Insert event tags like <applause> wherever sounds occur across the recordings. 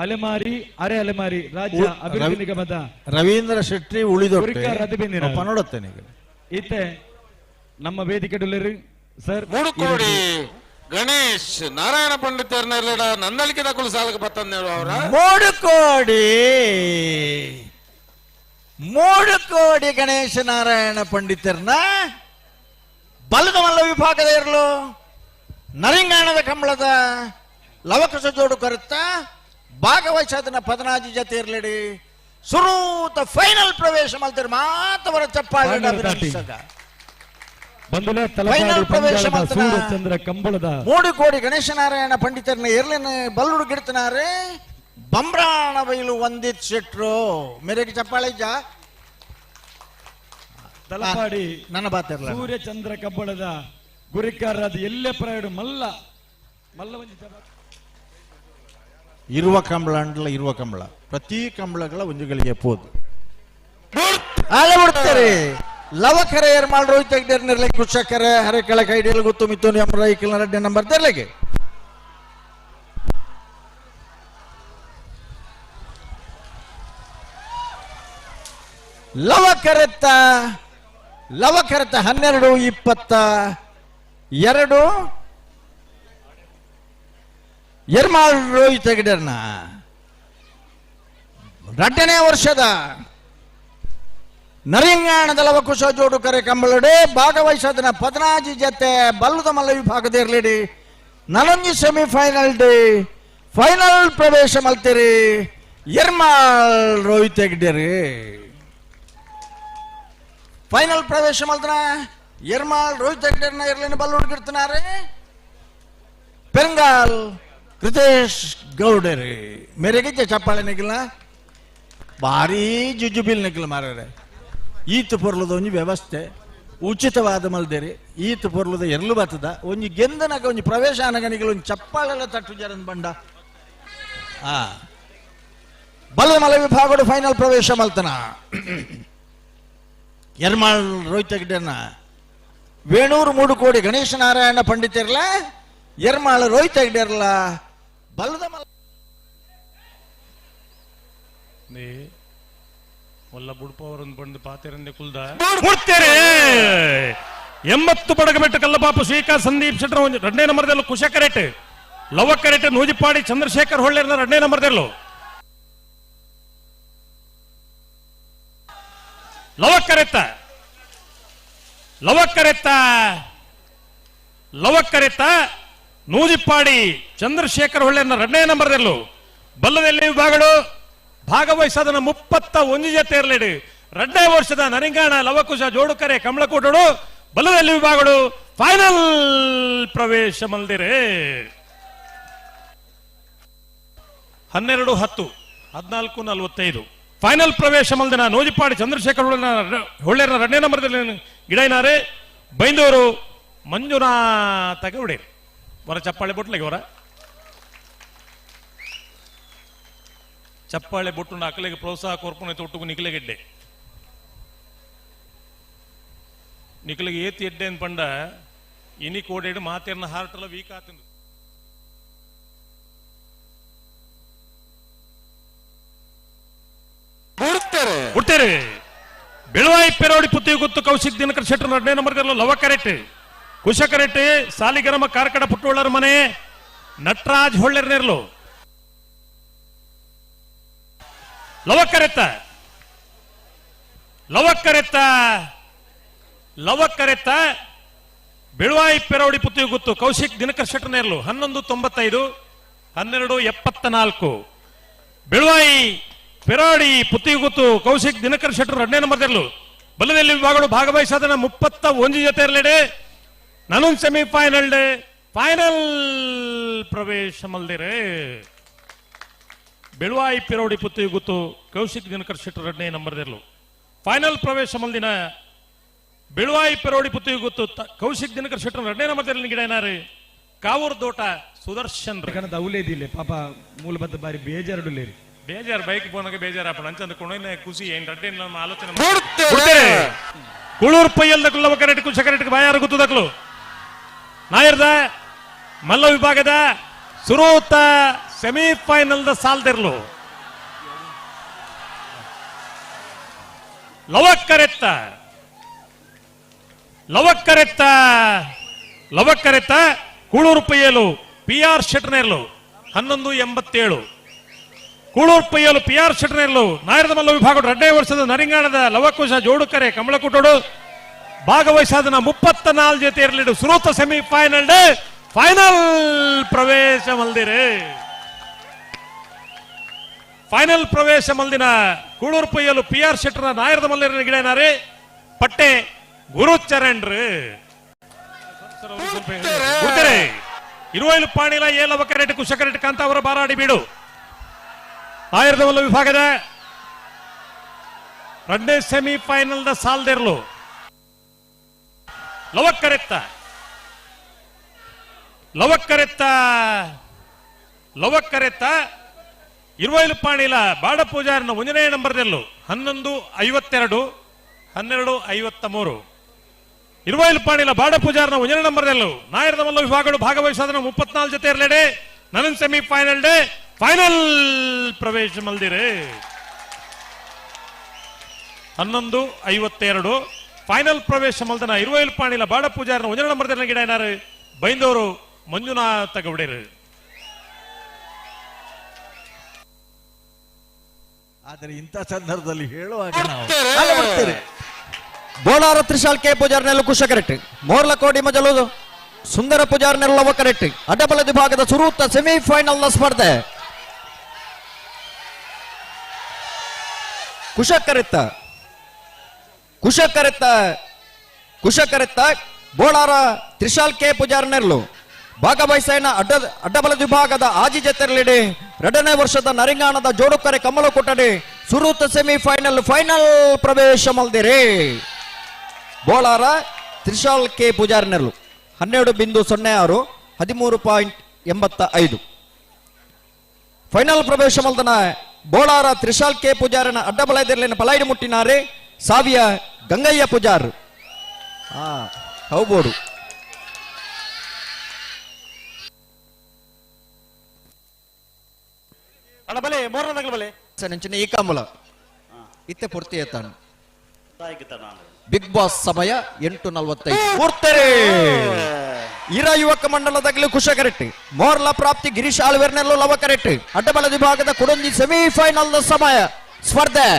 ಅಲೆಮಾರಿ ಅರೆ ಅಲೆಮಾರಿ ರಾಜ್ಯ ಅಭಿವೃದ್ಧಿ ನಿಗಮದ ರವೀಂದ್ರ ಶೆಟ್ಟಿ ಉಳಿದ ನೋಡುತ್ತೇನೆ ಇತ್ತೆ ನಮ್ಮ ವೇದಿಕೆ ಸರ್ ಮೂಡುಕೋಡಿ ಗಣೇಶ್ ನಾರಾಯಣ ಪಂಡಿತರನ್ನೆಲ್ಲ ನಂದಳಿಕೆ ತಗೊಳ್ಳು ಸಾಲಕ್ಕೆ ಬತ್ತಂದ ಅವರ. ಮೂಡುಕೋಡಿ ಮೂಡುಕೋಡಿ ಗಣೇಶ ನಾರಾಯಣ ಪಂಡಿತರ್ನ ಬಲದ ಮಲ್ಲ ವಿಭಾಗದ ಇರಲು. ನರಿಂಗಾಣದ ಕಂಬಳದ ಲವಕಸ ಜೋಡು ಕರುತ್ತ ಭಾಗವಹಿಸದನ ಪದನಾಜಿ ಜೊತೆ ಇರ್ಲಿಡಿ. ಸುರೂತ ಫೈನಲ್ ಪ್ರವೇಶ ಮಾಡ್ತಾರೆ ಮಾತವರ ಚಪ್ಪಾಳೆ ತಲಪಾಡು ಪ್ರವೇಶ. ಸೂರ್ಯಚಂದ್ರ ಕಂಬಳದ ಮೂಡಿ ಕೋಡಿ ಗಣೇಶನಾರಾಯಣ ಪಂಡಿತರನ್ನ ಎರ್ಲಿನ ಬಲ್ಲುಡು ಗಿಡ್ತನಾರೆ. ಬಂಬ್ರಾಣ ಬೈಲು ಒಂದಿತ್ ಶೆಟ್ರು ಮೇರೆಗೆ ಚಪ್ಪಾಳೆ ಇಜ್ಜ ತಲಪಾಡಿ ನನ್ನ ಬಾತಿರ್ಲ ಸೂರ್ಯಚಂದ್ರ ಕಬ್ಬಳದ ಗುರಿಕಾರರಾದ ಎಲ್ಲೇ ಪ್ರಯಾಣ ಮಲ್ಲ ಮಲ್ಲ ಜನ- ಇರುವ ಕಂಬಳ ಅಂಡ್ಲ ಇರುವ ಕಂಬಳ. ಪ್ರತಿ ಕಂಬಳಗಳ ಒಂಜುಗಳಿಗೆ ಪೋದು. ಆಗ ಬಿಡ್ತಾರೆ ಲವಕರ ಏರ್ ಮಾಡಿ ರೋಹಿತ್ ತೆಗ್ದೇರ್ ನಿರ್ಲೆ ಕುಶಕರ ಹರೆ ಕೆಳ ಕೈಡಿಯಲ್ಲಿ ಗೊತ್ತು, ಮಿತ್ತು ಎಂಬ ರೈಕಲ್ ರಡ್ಡೆ ನಂಬರ್ ತೆರ್ಲೆಗೆ. ಲವ ಕರೆತ ಹನ್ನೆರಡು, ಇಪ್ಪತ್ತ ಎರಡು ಎರ್ಮಾಳ್ ರೋಹಿತ್ ತೆಗ್ಡರ್ನ ಎರಡನೇ ವರ್ಷದ ನರಿಂಗಾಣದ ಲವಕುಶ ಜೋಡು ಕರೆ ಕಂಬಳಡೆ ಭಾಗವಹಿಸೋದನ್ನ ಪದನಾಜಿ ಜತೆ ಬಲ್ಲದ ಮಲ್ಲ ವಿಭಾಗದ ಇರ್ಲಿಡಿ. ನಲೊಂಜಿ ಸೆಮಿಫೈನಲ್ ಡೇ ಫೈನಲ್ ಪ್ರವೇಶ ಮಲ್ತೀರಿ. ಎರ್ಮಾಳ್ ರೋಹಿತ್ ತೆಗ್ಡರಿ ಫೈನಲ್ ಪ್ರವೇಶ ಮಲ್ತನ? ಎರ್ಮಾಳ್ ರೋಹಿತ್ ತೆಗ್ಡರ್ನ ಇರ್ಲಿನ ಬಲ್ಲ ಹುಡುಗಿರ್ತಾನೆ ಪೆರಂಗಾಲ್ ಕೃತೇಶ್ ಗೌಡರಿ ಮೇರೆಗೆ ಚಪ್ಪಾಳೆ ನಿಖಿಲ್ನ ಭಾರಿ ಜುಜುಬಿಲ್ ನಿಖಿಲ್ ಮಾರರೆ. ಈತ ಪೊರ್ಲದ ಒಂಜಿ ವ್ಯವಸ್ಥೆ, ಉಚಿತವಾದ ಮಲ್ದೇರಿ, ಈತ ಪೊರ್ಲದ ಎರಲು ಬತ್ತದ, ಒಂಜಿ ಗೆಂದನಕ ಒಂಜಿ ಪ್ರವೇಶ ಅನಗನಿಗಳು ಒಂಜಿ ಚಪ್ಪಾಳೆಲ್ಲ ತಟ್ಟು ಜರನ್ ಬಂಡ. ಆ ಬಲ ಮಲ ವಿಭಾಗದ ಫೈನಲ್ ಪ್ರವೇಶ ಮಲ್ತನ. <coughs> ಎರ್ಮಾಳ್ ರೋಹಿತ ಗಿಡ್ಡನ ವೇಣೂರು ಮೂಡು ಕೋಡಿ ಗಣೇಶ ನಾರಾಯಣ ಪಂಡಿತರ್ಲ, ಎರ್ಮಾಳ ರೋಹಿತ್ ಹೆಗ್ಡೆರ್ಲ ಮಲ್ಲ ನೇ ಒಲ್ಲ ಬುಡ್ಪವರನ್ನು ಬಂದು ಪಾತೆರಂದೆ ಕುಲ್ದ. ಮುಡ್ತೇರೆ. ಎಂಬತ್ತು ಬಡಗಬೆಟ್ಟು ಕಲ್ಲಪಾಪ ಶ್ರೀಕಾಂತ್ ಸಂದೀಪ್ ಶೆಟ್ಟರ್ ಒಂದು ಎರಡನೇ ನಂಬರ್ದಲ್ಲೂ ಲವಕ ಕರೆಟ್ ನೂಜಿಪಾಡಿ ಚಂದ್ರಶೇಖರ್ ಹೊಳ್ಳೆರ್ನ ಎರಡನೇ ನಂಬರ್ದಲ್ಲೂ ಲವಕರೆತ್ತ ಲವಕರೆತ್ತ ಲವಕರೆತ್ತ ನೂಜಿಪ್ಪಾಡಿ ಚಂದ್ರಶೇಖರ್ ಹೊಳ್ಳೆರ್ನ ಎರಡನೇ ನಂಬರ್ದಲ್ಲೂ ಬಲ್ಲದಲ್ಲಿ ವಿಭಾಗಗಳು? ಭಾಗವಹಿಸೋದನ್ನ ಮುಪ್ಪತ್ತ ಒಂದು ಜೊತೆ ಇರಲಿಡಿ. ಎರಡನೇ ವರ್ಷದ ನರಿಂಗಾಣ, ಲವಕುಶ, ಜೋಡುಕರೆ ಕಮಲಕೂಟಡು ಬಲ್ಲದಲ್ಲಿ ವಿಭಾಗಗಳು? ಫೈನಲ್ ಪ್ರವೇಶ ಮಲ್ದಿರೆ. ಹನ್ನೆರಡು ಹತ್ತು, ಹದಿನಾಲ್ಕು ನಲವತ್ತೈದು. ಫೈನಲ್ ಪ್ರವೇಶ ಮಲ್ದಿನ ನೋಜಿಪ್ಪಾಡಿ ಚಂದ್ರಶೇಖರ್ ಹೊಳ್ಳೆರ ಎರಡನೇ ನಂಬರ್ದಲ್ಲಿ ಗಿಡೈನಾರೆ ಬೈಂದೂರು ಮಂಜುನಾಥ ಗೌಡೆ. ವರ ಚಪ್ಪಾಳೆ ಬೊಟ್ಲೆಗೆ ವರ ಚಪ್ಪಾಳೆ ಬೊಟ್ಟು ಅಕಲೆಗೆ ಪ್ರೋತ್ಸಾಹ ಕೋರ್ಪುನ ತೊಟ್ಟುಗು ನಿಖಲೆಗೆಡ್ಡೆ ನಿಖಲಿಗೆ ಏತಿ ಎಡ್ಡೆ ಅಂತ ಪಂಡ ಇನಿ ಕೋಡೇಡು ಮಾತೇರ್ನ ಹಾರ್ಟಲ್ಲ ವೀಕ್ ಆತಂದು ಮುಡ್ತೇರೆ ಹುಟ್ಟೇರಿ ಬೆಳವಾಯಿ ಪೆರೋಡಿ ಪುತ್ತಿ ಗೊತ್ತು ಕೌಶಿಕ್ ದಿನಕರ್ ಶೆಟ್ಟರ್ ಎರಡನೇ ನಂಬರ್ದಲ್ಲೂ ಲವ ಕರೆಟ್ ಕುಶ ಕರೆಟ್ ಸಾಲಿಗರಮ, ಕಾರ್ಕಡ ಪುಟ್ಟೋಳರ ಮನೆ, ನಟರಾಜ್ ಹೊಳ್ಳೆರ್ನೇರ್ಲು. ಲವಕ್ಕರೆತ್ತ ಲವಕ್ಕರೆತ್ತ ಲವಕ್ಕರೆತ್ತ ಬಿಳುವಾಯಿ ಪೆರೋಡಿ ಪುತ್ತಿ ಗೊತ್ತು, ಕೌಶಿಕ್ ದಿನಕರ್ ಶೆಟ್ಟರ್ನೇರ್ಲು, ಹನ್ನೊಂದು ತೊಂಬತ್ತೈದು, ಹನ್ನೆರಡು ಎಪ್ಪತ್ತ ನಾಲ್ಕು ಬೆಳವಾಯಿ ಪೆರಾಡಿ ಪುತ್ತಿಗುತ್ತು ಕೌಶಿಕ್ ದಿನಕರ್ ಶೆಟ್ಟರು ಎರಡನೇ ನಂಬರ್ದಲ್ಲೂ ಬಲದಲ್ಲಿ ವಿಭಾಗಗಳು ಭಾಗವಹಿಸಾದ ಮುಪ್ಪತ್ತ ಒಂದು ಜೊತೆ ಇರಲಿಡೆ ನಾನೊಂದು ಸೆಮಿಫೈನಲ್ ಡೇ ಫೈನಲ್ ಪ್ರವೇಶ ಮಲ್ದಿರೆ. ಬೆಳವಾಯಿ ಪುತ್ತಿ ಗೊತ್ತು ಕೌಶಿಕ್ ದಿನಕರ್ ಶೆಟ್ಟರ್ ಎರಡನೇ ನಂಬರ್ದಿರ್ಲು ಫೈನಲ್ ಪ್ರವೇಶ ಮಲ್ದಿನ ಬೆಳವಾಯಿ ಪಿರೋಡಿ ಪುತ್ತಿ ಗೊತ್ತು ಕೌಶಿಕ್ ದಿನಕರ್ ಶೆಟ್ಟರ್ ಎರಡನೇ ನಂಬರ್ದಲ್ಲಿ ಗಿಡ ಏನಾರಿ? ಕಾವೂರ್ ದೋಟ ಸುದರ್ಶನ್ ಅವಲೇದಿಲ್ಲ ಪಾಪ ಮೂಲಬದ್ಧ ಬಾರಿ ಬೇಜಾರು ಬೇಜಾರು ಬೈಕ್ ಬೇಜಾರ್ ಬೇಜಾರಪ್ಪ ನಂಚಂದ ಕೊಣನೆ ಖುಷಿ ಏನ್ ರಡ್ಡೆ ನಮ್ಮ ಆಲೋಚನೆ. ಕುಳೂರ್ ಪೈಯಲ್ ದಕ್ಲು ಲವ ಕರೆಟ್ ಕುಶ ಕರೆಟ್ ಬಾಯಾರು ಗೊತ್ತು ದಕ್ಲು ನಾಯರ್ದ ಮಲ್ಲ ವಿಭಾಗದ ಸುರೂತ ಸೆಮಿಫೈನಲ್ದ ಸಾಲ್ದಿರ್ಲು. ಲವಕ್ಕರೆತ್ತ. ಲವಕ್ಕರೆತ್ತ. ಲವಕ್ಕರೆತ್ತ ಕೂಳೂರು ಪಯ್ಯಲು ಪಿ ಆರ್ ಶೆಟ್ನೇರ್ಲು ಹನ್ನೊಂದು ಎಂಬತ್ತೇಳು. ಕೂಳೂರು ಪಯ್ಯಲು ಪಿ ಆರ್ ಶೆಟ್ನೇರ್ಲು ನಾಯರದ ಮಲ್ಲ ವಿಭಾಗ ಎರಡನೇ ವರ್ಷದ ನರಿಂಗಾಣದ ಲವಕುಶ ಜೋಡುಕರೆ, ಕಮಲಕುಟೋಡು ಭಾಗವಹಿಸಾದನ ಮುಪ್ಪತ್ತ ನಾಲ್ಕು ಜೊತೆ ಇರಲಿಡು. ಸುರೋತ ಸೆಮಿಫೈನಲ್ ಡೇ. ಫೈನಲ್ ಪ್ರವೇಶ ಮಲ್ದಿರಿ ಫೈನಲ್ ಪ್ರವೇಶ ಮಲ್ದಿನ ಕೂಳೂರು ಪೈಯಲು ಪಿ ಆರ್ ಶೆಟ್ಟರ ನಾಯರದ ಮಲ್ಲಿರ ಗಿಡನಾರೆ ಪಟ್ಟೆ ಗುರುಚರಣ್ರು ಗುರ್ತಿರೆ ಇರುವೈಲು ಪಾಣಿಲ ಏಲವ ಕರೆಟ್ ಕುಶ ಕರೆಟ್ ಕಾಂತ ಅವರ ಬಾರಾಡಿ ಬೀಡು. ಆಯುರ್ದ ಮಲ್ಲ ವಿಭಾಗದ. Semifinal the ಸಾಲ್ದಿರ್ಲು. ಲವಕ್ಕರೆತ್ತ. ಲವಕ್ಕರೆತ್ತ. ಲವಕ್ಕರೆತ್ತ. ಇರುವೈಲು ಪಾಣಿಲ ಬಾಡ ಪೂಜಾರನ ಒಂದನೇ ನಂಬರ್ದಲ್ಲೂ ಹನ್ನೊಂದು ಐವತ್ತೆರಡು, ಹನ್ನೆರಡು ಐವತ್ತ ಮೂರು ಇರುವೈಲು ಪಾಣಿಲ ಬಾಡ ಪೂಜಾರನ ಒಂದನೇ ನಂಬರ್ದಲ್ಲೂ ನಾಯರದ ಮಲ್ಲ ವಿಭಾಗಗಳು ಭಾಗವಹಿಸಾದ ಮುಪ್ಪತ್ನಾಲ್ಕು ಜೊತೆ ಇರಲೇಡೆ ನನ್ನ ಸೆಮಿಫೈನಲ್ ಡೇ ಫೈನಲ್ ಪ್ರವೇಶ ಮಲ್ದಿರೆ. ಹನ್ನೊಂದು ಐವತ್ತೆರಡು. ಫೈನಲ್ ಪ್ರವೇಶ ಮಲ್ದನ ಇರುವೈಲು ಪಾಣಿಲ ಬಾಡ ಪೂಜಾರನ ಒಂಜನ ನಂಬರ್ ಗಿಡ ಏನಾರು? ಬೈಂದವರು ಮಂಜುನಾಥ ಗೌಡರು. ಆದರೆ ಇಂಥ ಸಂದರ್ಭದಲ್ಲಿ ಹೇಳುವಾಗ ಬೋಳಾರ ತ್ರಿಶಾಲ್ ಕೆ ಪೂಜಾರ್ ನೆಲ್ಲ ಕುಶ ಕರೆಕ್ಟ್ ಮೋರ್ಲ ಕೋಡಿ ಮಜಲು ಸುಂದರ ಪೂಜಾರ್ ನೆಲ್ಲವ ಕರೆಕ್ಟ್ ಅಡ್ಡಬಲ ವಿಭಾಗದ ಸುರೂತ ಸೆಮಿಫೈನಲ್ನ ಸ್ಪರ್ಧೆ. ಕುಶ ಕರೆತ್ತ. ಕುಶ ಕರೆತ್ತ ಕುಶ ಕರೆತ್ತ ಬೋಳಾರ, ತ್ರಿಶಾಲ್ ಕೆ. ಪೂಜಾರ್ ನೆರ್ಲು ಭಾಗವಹಿಸೈನ ಅಡ್ಡ, ಅಡ್ಡಬಲ ವಿಭಾಗದ ಆಜಿ ಜತೆರಲಿಡಿ, ಎರಡನೇ ವರ್ಷದ ನರಿಂಗಾಣದ ಜೋಡುಕರೆ ಕಮಲ ಕೊಟ್ಟಡಿ ಸುರೂತ ಸೆಮಿಫೈನಲ್ ಫೈನಲ್ ಪ್ರವೇಶ ಮಲ್ದಿರಿ. ಬೋಳಾರ, ತ್ರಿಶಾಲ್ ಕೆ. ಪೂಜಾರ್ ನೆರ್ಲು ಹನ್ನೆರಡು ಬಿಂದು ಸೊನ್ನೆ ಆರು, ಹದಿಮೂರು ಪಾಯಿಂಟ್ ಎಂಬತ್ತ ಐದು. ಫೈನಲ್ ಪ್ರವೇಶ ಮಲ್ದನ ಬೋಳಾರ, ತ್ರಿಶಾಲ್ ಕೆ. ಪೂಜಾರನ ಅಡ್ಡಬಲಯದಲ್ಲಿನ ಪಲಾಯಿಡಿ ಮುಟ್ಟಿನಾರೆ, ಸಾವಿಯ ಗಂಗಯ್ಯ ಪೂಜಾರ್ ಹಾ ಹೌಬೋಡು ಅಣ್ಣ ಬಲೆ ಮೂರನೇದಾಗಲ ಬಲೆ ನೆಂಚಿನ ಈ ಕಾಮುಲ ಇತ್ತೆ ಪೂರ್ತಿ ಎತ್ತಾನು ತಾಯಿಗಿತ್ತ ನಾನು ಬಿಗ್ ಬಾಸ್ ಸಮಯ ಎಂಟು ನಲವತ್ತೈದು ಪೂರ್ತರೆ ಇರ ಯುವಕ ಮಂಡಲದಾಗಲಿ ಕುಶ ಕರೆಕ್ಟ್ ಮೋರ್ಲ ಪ್ರಾಪ್ತಿ ಗಿರೀಶ್ ಆಳ್ವೇರ್ನೆಲ್ಲೂ ಲವ ಕರೆಕ್ಟ್ ಅಡ್ಡಬಲ ವಿಭಾಗದ ಕುಡಂಜಿ ಸೆಮಿಫೈನಲ್ ಸಮಯ ಸ್ಪರ್ಧೆ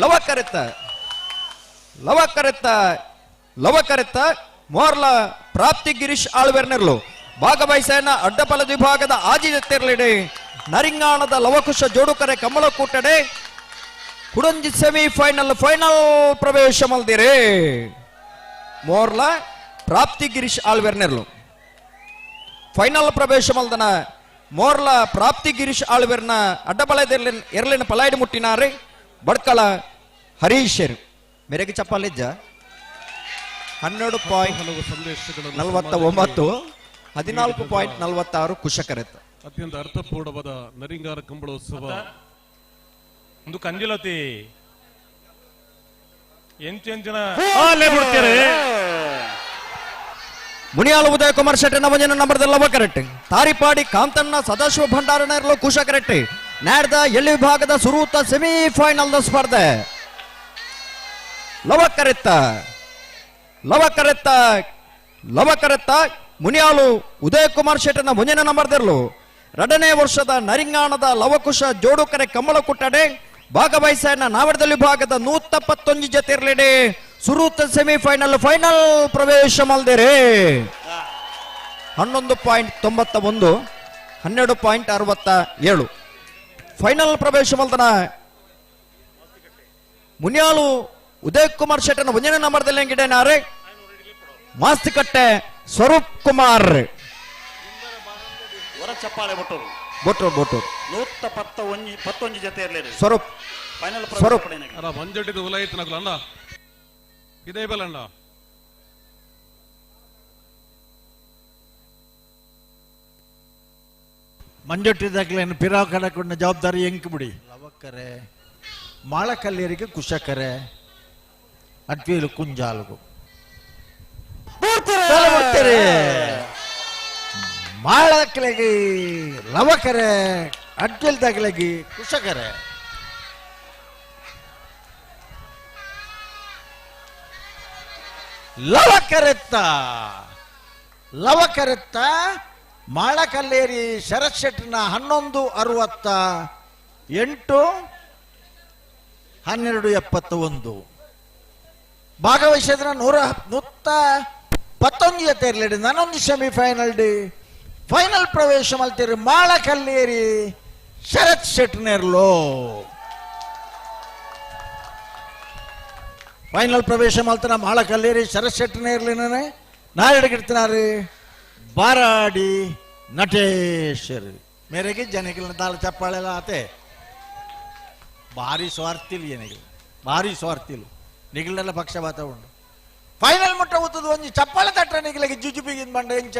ಲವ ಕರೆತ್ತ ಲವ ಕರೆತ್ತ ಲವ ಕರೆತ್ತ ಮೋರ್ಲ, ಪ್ರಾಪ್ತಿ ಗಿರೀಶ್ ಆಳ್ವೆರ್ನೆರ್ಲು. ಭಾಗವಹಿಸನ ಅಡ್ಡಪಲ ವಿಭಾಗದ ಆಜಿದೆತ್ತಿರಲಿಡೆ ನರಿಂಗಾಣದ ಲವಕುಶ ಜೋಡುಕರೆ ಕಮಲ ಕೂಟಡೆ ಕುಡಂಜಿ ಸೆಮಿಫೈನಲ್ ಫೈನಲ್ ಪ್ರವೇಶ ಮಲ್ದಿರೆ. ಮೋರ್ಲ, ಪ್ರಾಪ್ತಿ ಗಿರೀಶ್ ಆಳ್ವೆರ್ನೆರ್ಲು. ಫೈನಲ್ ಪ್ರವೇಶ ಮಲ್ದನ ಮೋರ್ಲ, ಪ್ರಾಪ್ತಿ ಗಿರೀಶ್ ಆಳ್ವೆರ್ನ ಅಡ್ಡಬಳದಲ್ಲಿ ಎರಲಿನ ಪಲಾಯ್ಡು ಮುಟ್ಟಿನಾರೆ. ಬಡ್ಕಳ ಹರೀಶರು. ಮೇರೆಗೆ ಚಪ್ಪಾಲಿಜ್ಜ ಹನ್ನೆರಡು ಪಾಯಿಂಟ್ ಹಲವು ಸಂದೇಶಗಳನ್ನು ನಲವತ್ತ ಒಂಬತ್ತು ಹದಿನಾಲ್ಕು ಪಾಯಿಂಟ್ ನಲವತ್ತಾರು ಕುಶಕರೆತ್ತ. ಅತ್ಯಂತ ಅರ್ಥಪೂರ್ಣವಾದ ನರಿಂಗಾರ ಕಂಬಳೋತ್ಸವ. ಒಂದು ಕಂಜಿಲತಿ. ಎಂಚೆಂಚಿನ ಅಲ್ಲೇ ಬಿಡ್ತೀರಿ. ಮುನಿಯಾಲ ಉದಯ ಕುಮಾರ್ ಶೆಟ್ಟಿ ನವಜನ ನಂಬರ್ದಲ್ಲವ ಕರೆಕ್ಟ್ ತಾರಿಪಾಡಿ ಕಾಂತಣ್ಣ ಸದಾಶಿವ ಭಂಡಾರನರ್ಲು ಕುಶ ಕರೆಕ್ಟ್ ನಾಡ್ದ ಎಲ್ಲಿ ವಿಭಾಗದ ಸುರೂತ ಸೆಮಿಫೈನಲ್ ಸ್ಪರ್ಧೆ. ಲವಕರೆತ್ತ ಲವಕರೆತ್ತ ಲವಕರೆತ್ತ ಲವ ಕರೆತ್ತ ಮುನಿಯಾಲು ಉದಯ ಕುಮಾರ್ ಶೆಟ್ಟನ ಮುಂಜಿನ ನಂಬರ್ದಿರಲು ಎರಡನೇ ವರ್ಷದ ನರಿಂಗಾಣದ ಲವಕುಶ ಜೋಡುಕರೆ ಕಮಲ ಕುಟ್ಟಡೆ ಭಾಗವಹಿಸನ ನಾವಡದಲ್ಲಿ ವಿಭಾಗದ ನೂತಪ್ಪತ್ತೊಂದು ಜೊತೆ ಇರಲಿಡೆ. ಸುರೂತ ಸೆಮಿಫೈನಲ್ ಫೈನಲ್ ಪ್ರವೇಶ ಮಲ್ದಿರಿ. ಹನ್ನೊಂದು ಪಾಯಿಂಟ್ ತೊಂಬತ್ತ ಒಂದು ಹನ್ನೆರಡು ಪಾಯಿಂಟ್ ಅರವತ್ತ ಏಳು. ಫೈನಲ್ ಪ್ರವೇಶ ಮಲ್ದನ ಮುನ್ಯಾಲು ಉದಯ್ ಕುಮಾರ್ ಶೆಟ್ಟನ ಮುಂಜಾನೆ ನಂಬರ್ದಲ್ಲಿ ಹೆಂಗಿಡೇನಾರೆ ಮಾಸ್ತಿಕಟ್ಟೆ ಸ್ವರೂಪ್ ಕುಮಾರ್ ಹೊರ ಚಪ್ಪಾಳೆ ಬಿಟ್ಟರು ಬೋಟೂರ್ ಬೋಟೂರ್ ನೂತ್ತ ಪತ್ತ ಒಂಜಿ ಪತ್ತೊಂಜಿ ಜೊತೆ ಇರಲಿ ಸ್ವರೂಪ್ ಫೈನಲ್ ಸ್ವರೂಪ್. ಅಲ್ಲ ಮಂಜಟ್ಟಿದ ಉಲಾಯಿತು ನಕಲು ಅಣ್ಣ ಇದೇ ಬಲಣ್ಣ ಮಂಜೊಟ್ಟಿದಾಗಲೇನು ಪಿರಾವ್ ಕಡಕೊಂಡ ಜವಾಬ್ದಾರಿ ಎಂಕ್ ಬಿಡಿ. ಲವಕ್ಕರೆ ಮಾಳಕಲ್ಯರಿಗೆ ಕುಶಕರೆ ಅಟ್ವೀಲು ಕುಂಜಾಲ್ಗು. ಮಾಳಕ್ಲೆಗಿ ಲವಕರೆ ಅಡ್ಡಿಲ್ ತಗಲಗಿ ಕುಶಕರೆ. ಲವಕರೆತ್ತ ಲವಕರೆತ್ತ ಮಾಳಕಲ್ಲೇರಿ ಶರತ್ ಶೆಟ್ನ ಹನ್ನೊಂದು ಅರವತ್ತ ಎಂಟು ಹನ್ನೆರಡು ಎಪ್ಪತ್ತ ಒಂದು ಭಾಗವಹಿಸಿದ್ರ ನೂರ ನೂತ್ತ ಪತ್ತೊಂದು ಜೊತೆ ಇರಲಿ ನಾನೊಂದು ಸೆಮಿಫೈನಲ್ ಡಿ ಫೈನಲ್ ಪ್ರವೇಶ ಮಲ್ತೀರಿ ಮಾಳ ಕಲ್ಲೇರಿ ಶರತ್ ಶೆಟ್ನೆರ್ಲು ಫೈನಲ್ ಪ್ರವೇಶ ಮಲ್ತನ ಮಾಳ ಕಲ್ಲೇರಿ ಶರತ್ ಶೆಟ್ನೆರ್ಲಿ ನಾಡಿಗಿಡ್ತಿನಾರಿ ಬಾರಾಡಿ ನಟೇಶ್ವರ್ ಮೇರೆಗೆ ಜನಗಳ ದಾಳ ಚಪ್ಪಾಳೆಲ್ಲ ಆತೆ ಭಾರಿ ಸ್ವಾರ್ಥಿಲ್ ಏನಿಗೆ ಭಾರಿ ಸ್ವಾರ್ಥಿಲ್ ನಿಗಳೆಲ್ಲ ಪಕ್ಷಪಾತ ಉಂಡು ಫೈನಲ್ ಮುಟ್ಟ ಉತ್ತದ ಒಂಜಿ ಚಪ್ಪಾಳೆ ತಟ್ಟ ನಿಗಲಿಗೆ ಜುಜುಬಿಗಿನ್ ಬಂಡ ಎಂಚ